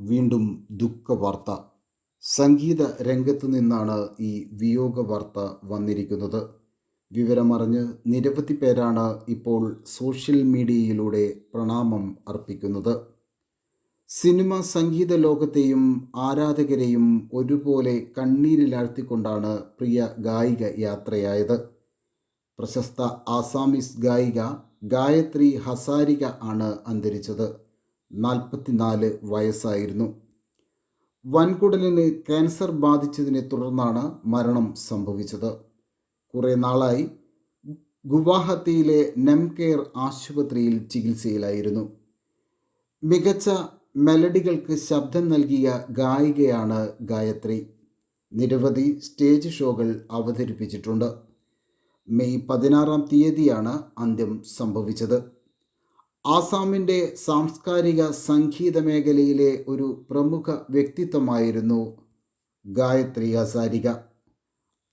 വീണ്ടും ദുഃഖവാർത്ത. സംഗീത രംഗത്തു നിന്നാണ് ഈ വിയോഗ വാർത്ത വന്നിരിക്കുന്നത്. വിവരമറിഞ്ഞ് നിരവധി പേരാണ് ഇപ്പോൾ സോഷ്യൽ മീഡിയയിലൂടെ പ്രണാമം അർപ്പിക്കുന്നത്. സിനിമ സംഗീത ലോകത്തെയും ആരാധകരെയും ഒരുപോലെ കണ്ണീരിലാഴ്ത്തിക്കൊണ്ടാണ് പ്രിയ ഗായിക യാത്രയായത്. പ്രശസ്ത ആസാമിസ് ഗായിക ഗായത്രി ഹസാരിക ആണ് അന്തരിച്ചത്. നാൽപ്പത്തിനാല് വയസ്സായിരുന്നു. വൻകുടലിന് ക്യാൻസർ ബാധിച്ചതിനെ തുടർന്നാണ് മരണം സംഭവിച്ചത്. കുറേ നാളായി ഗുവാഹത്തിയിലെ നെംകെയർ ആശുപത്രിയിൽ ചികിത്സയിലായിരുന്നു. മികച്ച മെലഡികൾക്ക് ശബ്ദം നൽകിയ ഗായികയാണ് ഗായത്രി. നിരവധി സ്റ്റേജ് ഷോകൾ അവതരിപ്പിച്ചിട്ടുണ്ട്. മെയ് പതിനാറാം തീയതിയാണ് അന്ത്യം സംഭവിച്ചത്. ആസാമിന്റെ സാംസ്കാരിക സംഗീത മേഖലയിലെ ഒരു പ്രമുഖ വ്യക്തിത്വമായിരുന്നു ഗായത്രി ഹസാരിക.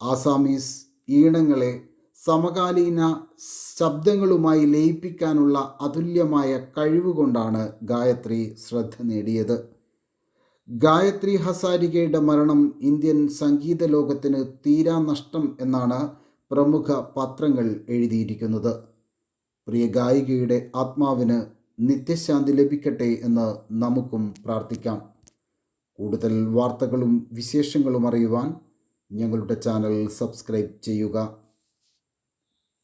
ആസാമീസ് ഈണങ്ങളെ സമകാലീന ശബ്ദങ്ങളുമായി ലയിപ്പിക്കാനുള്ള അതുല്യമായ കഴിവുകൊണ്ടാണ് ഗായത്രി ശ്രദ്ധ നേടിയത്. ഗായത്രി ഹസാരികയുടെ മരണം ഇന്ത്യൻ സംഗീത ലോകത്തിന് തീരാ നഷ്ടം എന്നാണ് പ്രമുഖ പത്രങ്ങൾ എഴുതിയിരിക്കുന്നത്. പ്രിയ ഗായികയുടെ ആത്മാവിന് നിത്യശാന്തി ലഭിക്കട്ടെ എന്ന് നമുക്കും പ്രാർത്ഥിക്കാം. കൂടുതൽ വാർത്തകളും വിശേഷങ്ങളും അറിയുവാൻ ഞങ്ങളുടെ ചാനൽ സബ്സ്ക്രൈബ് ചെയ്യുക.